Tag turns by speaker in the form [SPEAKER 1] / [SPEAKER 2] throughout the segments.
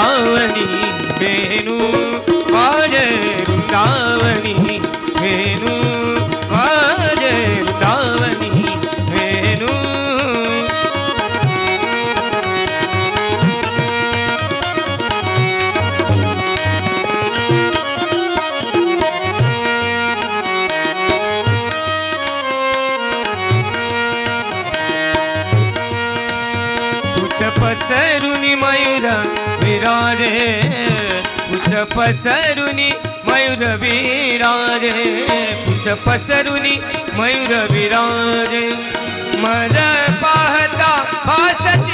[SPEAKER 1] ದಾವಣಿ ವೇಣು ವಾಜರು ದಾವಣಿ ವೇಣು ವಾಜರು ದಾವಣಿ ವೇಣು ಪಸರು ನಿಮಯುರ मयूर विराजे उच पसरुनी मयूर विराजे उच पसरुनी मयूर विराजे। मद पाहता भासतिया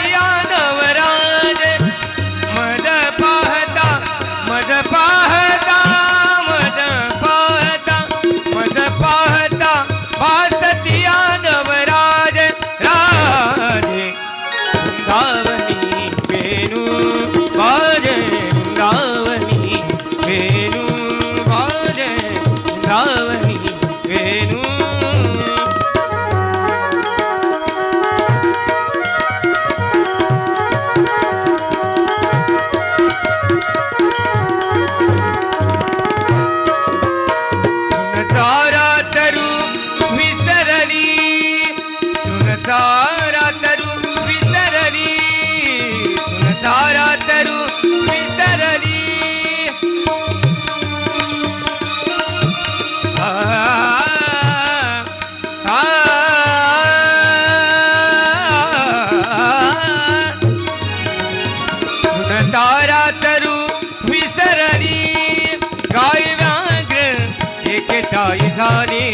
[SPEAKER 1] झाले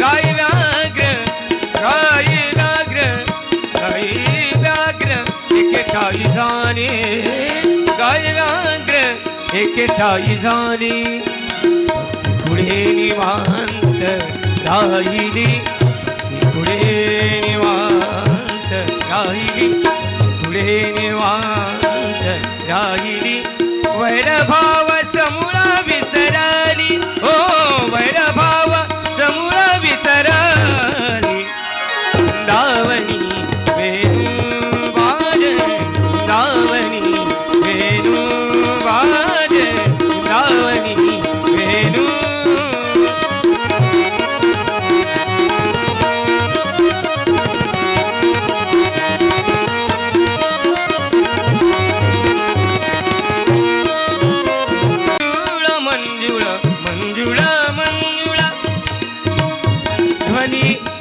[SPEAKER 1] गाय व्याघ्र गाय व्याघ्र गाय व्याघ्र एकेठाई झाले गाय व्याघ्र एकेठाई झाले पुढे निवांत राहिली। पुढे निवांत राहिली। पुढे निवांत राहिली। वैरभाव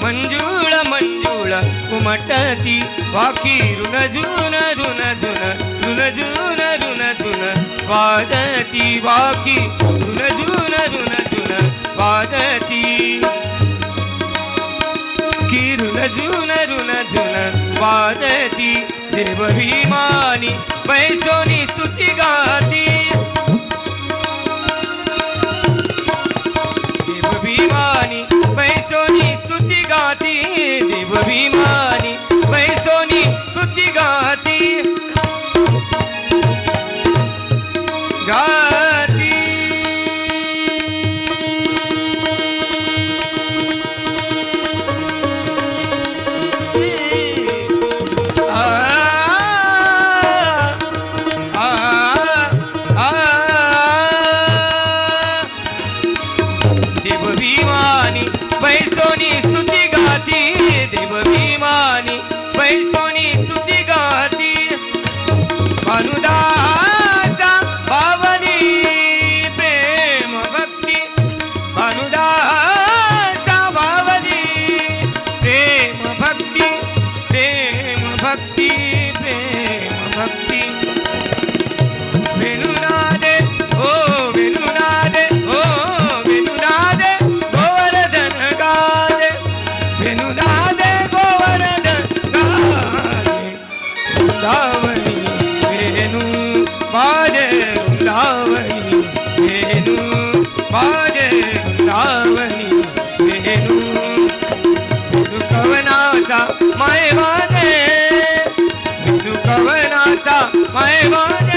[SPEAKER 1] मंजुळ मंजुळ उमटती वाकी रुन झुन रुन झुन झुन झुन रुन झुन वाजती. वाकी रुन झुन रुन झुन वाजती. की रुन झुन रुन झुन वाजती. देव भीमानी पैसोनी स्तुती गाती. देव भीमानी पैसोनी মায়ে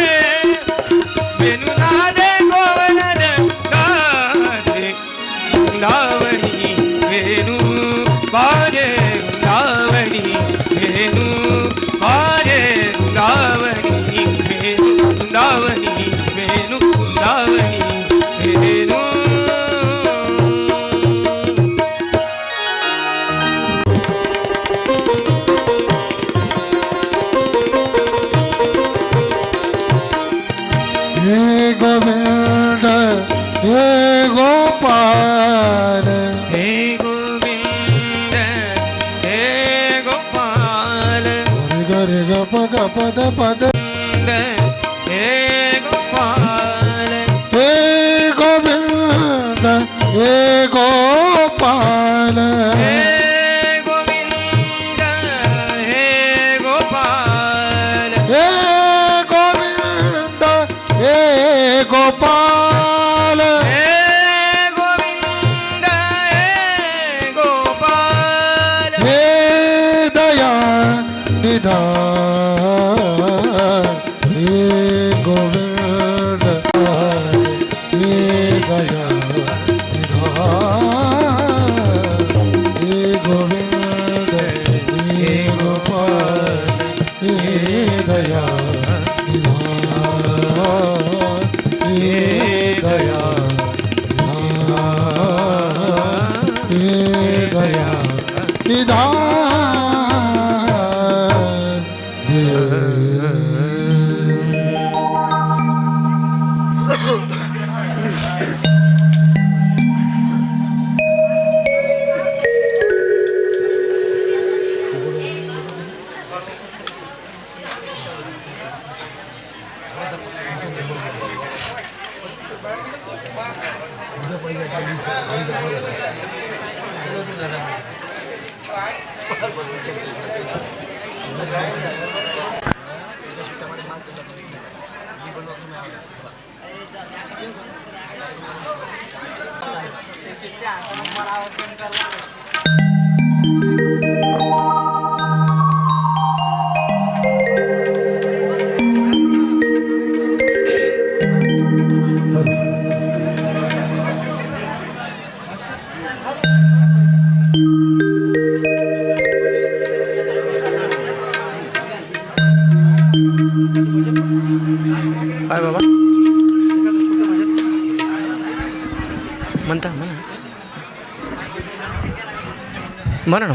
[SPEAKER 1] म्हणा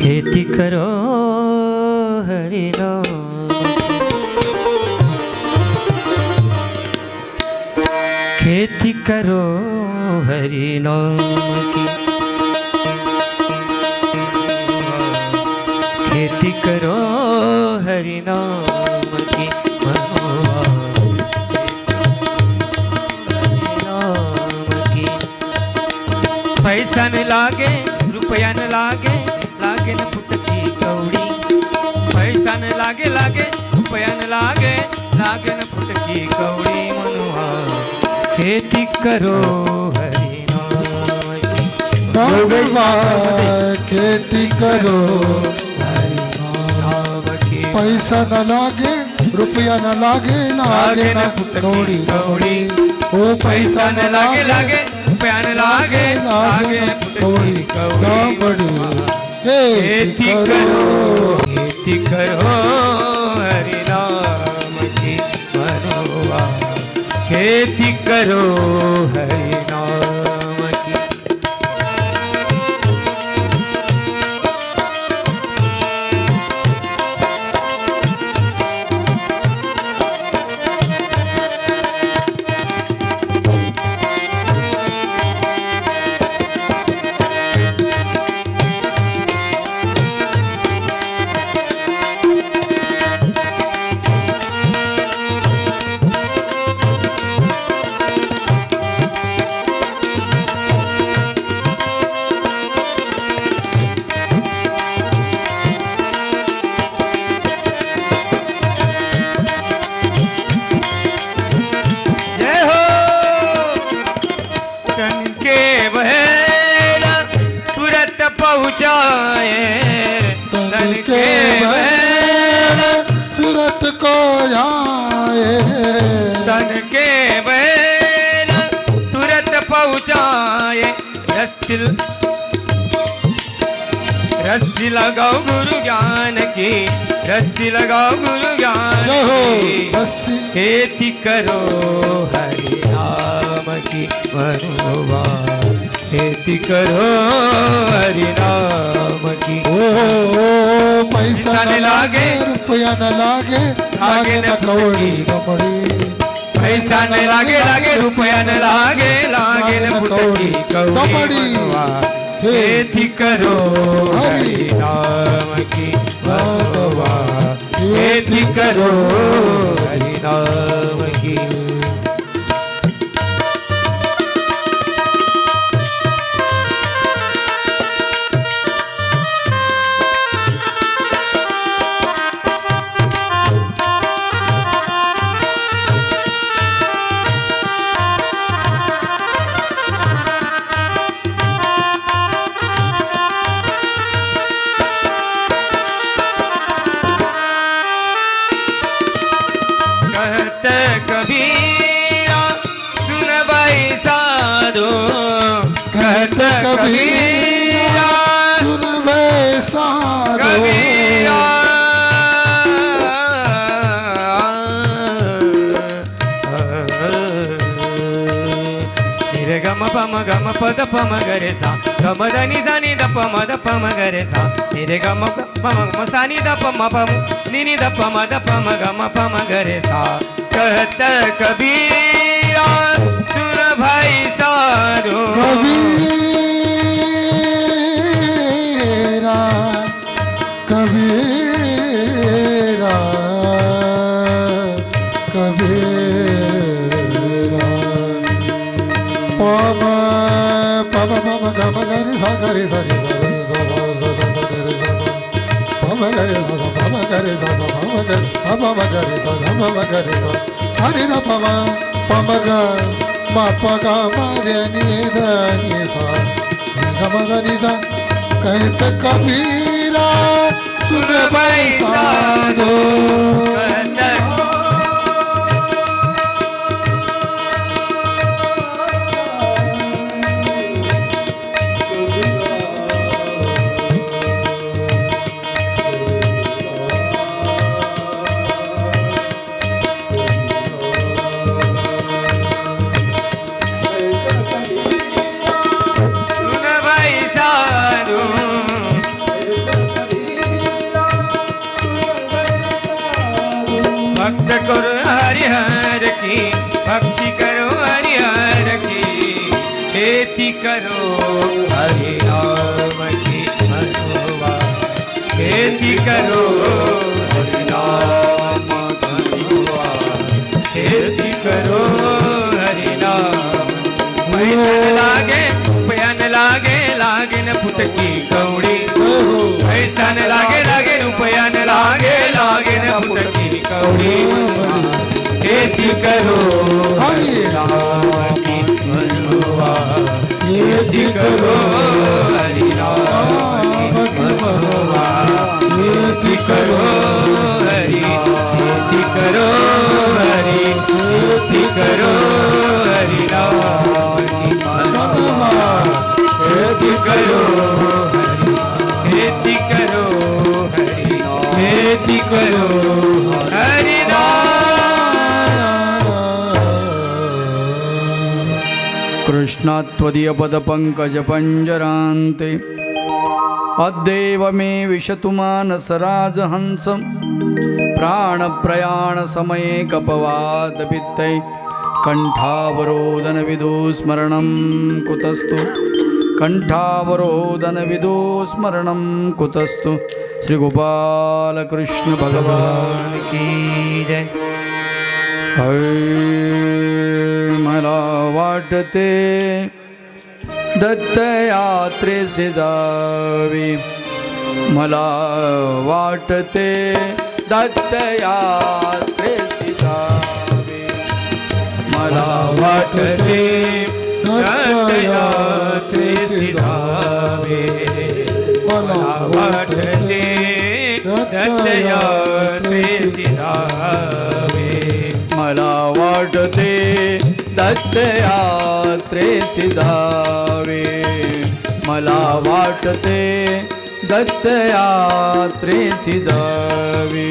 [SPEAKER 1] खेती करो हरि लो खेती करो हरि नाम की खेती करो हरि की पैसा न लागे, रुपया न लागे लागे न फुटकी कौड़ी। पैसा न लागे लागे, रुपया न लागे लागे न फुटकी कौड़ी मनुआ खेती करो हरि नाम
[SPEAKER 2] खेती करो। पैसा न लागे रुपया न लागे लागे न कौड़ी कौड़ी ओ पैसा न लागे लागे
[SPEAKER 1] रुपया न लागे
[SPEAKER 2] लागे न कौड़ी कौड़ी खेती
[SPEAKER 1] खेती
[SPEAKER 2] करो
[SPEAKER 1] खेती करो हरि नाम की मनोवा खेती करो हरि रस्सी रस्सी लगाओ गुरु ज्ञान की रस्सी लगाओ गुरु ज्ञान की। खेती करो हरि नाम की मनोवा। खेती करो हरिनाम की।
[SPEAKER 2] ओ, ओ पैसा
[SPEAKER 1] पैसा
[SPEAKER 2] न लागे रुपया न लागे आगे न कवडी कमडी
[SPEAKER 1] पैसा न लागे लागे रुपया न लागे लागे न फुटकी कवडी. बनवा. खेती करो
[SPEAKER 2] हरि.
[SPEAKER 1] हरिनाम की बनवा. खेती करो हरिनाम की रे गम पम गम पद पम गरे सा गम धनी जानी द पम द पम गरे सा रे गम पम मसानी द पम पम. निनी द पम द पम गम पम गरे सा कहत कबीरा सुर भाई साधो.
[SPEAKER 2] कबीरा कबीरा। गम गरि सा गरि धरि पम गरि सा पम गरि सा पम गरि पम गरि सा पम गरि सा हरि द पम पम ग म
[SPEAKER 1] खेती करो हरि नाम की मनोवा
[SPEAKER 3] कृष्णात्वदीयपदपङ्कजपञ्जरान्ते। अद्यैव मे विशतु मानसराजहंसं प्राणप्रयाणसमये कपवादभित्तै कण्ठावरोदनविदुस्मरणं कुतस्तु। कण्ठावरोदनविदुस्मरणं कुतस्तु। श्रीगोपालकृष्णभगवान्
[SPEAKER 1] की जय।
[SPEAKER 3] हय मला वाटते. दत्तयात्रेचे जावी मला वाटते दत्तयात्रेचे जावी मला वाटते
[SPEAKER 1] दत्तयात्रेसी जावे मला वाटते दत्तयात्रेसी जावे
[SPEAKER 3] मला वाटते दत्तयात्रेसी जावे. मला वाटते दत्तयात्रेसी जावे.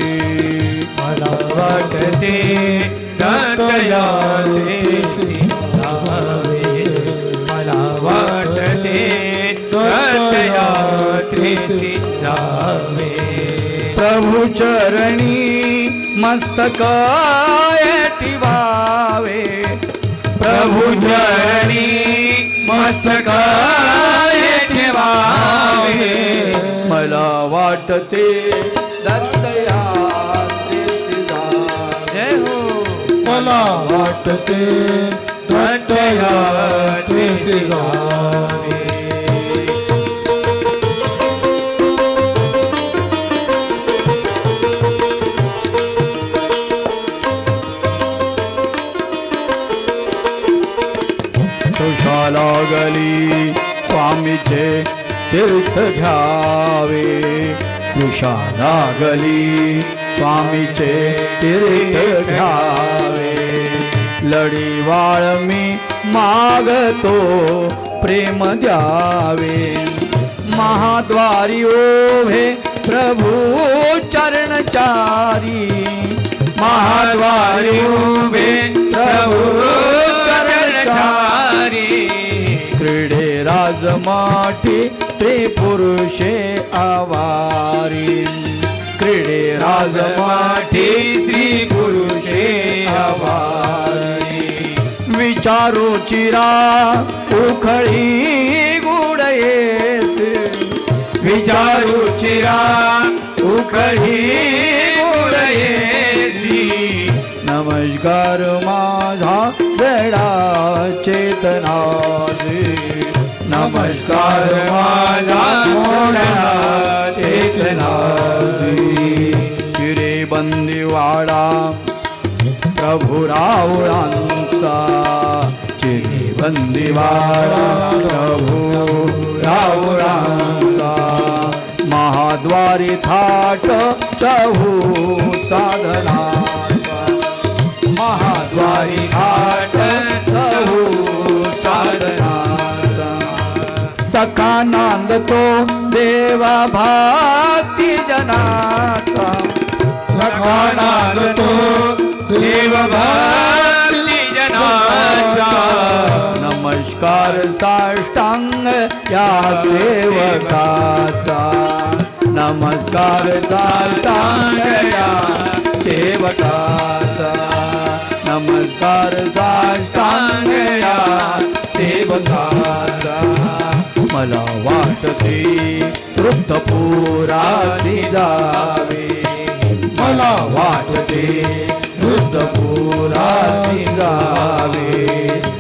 [SPEAKER 1] मला वाटते दत्तयात्रेसी मला वाटते दत्तयात्रेसी जावे.
[SPEAKER 3] प्रभू चरणी मस्तक ठिवावे. प्रभु चरणी मस्तक ठेवावे. मला वाटते दत्तयात्रेसी जावे.
[SPEAKER 1] जय हो.
[SPEAKER 2] मला वाटते दत्तया तुझी
[SPEAKER 3] तीर्थ घ्यावे. कृषा गली स्वामीचे तीर्थ घ्यावे. लढीवाळ मी मागतो प्रेम द्यावे. महाद्वारी ओभे प्रभू चरणचारी. महाद्वारी ओभे प्रभू चरणचारी. क्रीडे राजमाठी पुरुषे आवारी. क्रीडे राजमाठी स्त्री पुरुषे आवारी. विचारो चिरा उखळी गुडयेस. विचारू चिरा उखळी गुडयेसी. नमस्कार माझा जडा चेतनाजी. नमस्कार बंदिवाडा प्रभू रावळांचा चिरी बंदिवाडा प्रभू रावळांचा महाद्वारी थाट चहू साधना महाद्वारी थाट चहू साधना सखा नांदतो देवा भाती जनाचा
[SPEAKER 2] सखानाद तो देव
[SPEAKER 1] भक्ती जनाचा।
[SPEAKER 3] नमस्कार साष्टांग या सेवकाचा। नमस्कार साष्टांग या सेवकाचा। नमस्कार साष्टांग या सेवकाचा। मला वाटते वृद्धपुरासी जावे। मला वाटते. वृद्धपुरासी जावे.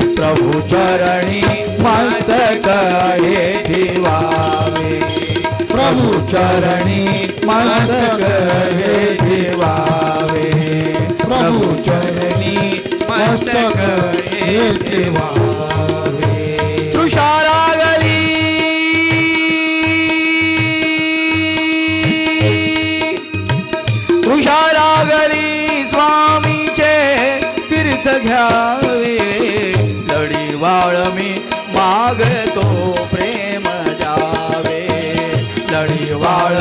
[SPEAKER 3] प्रभु चरणी मस्तक हे ठेवावे प्रभु चरणी मस्तक हे ठेवावे प्रभु चरणी
[SPEAKER 2] मस्तक हे ठेवावे.
[SPEAKER 3] मागतो प्रेम द्यावे लढी वाळ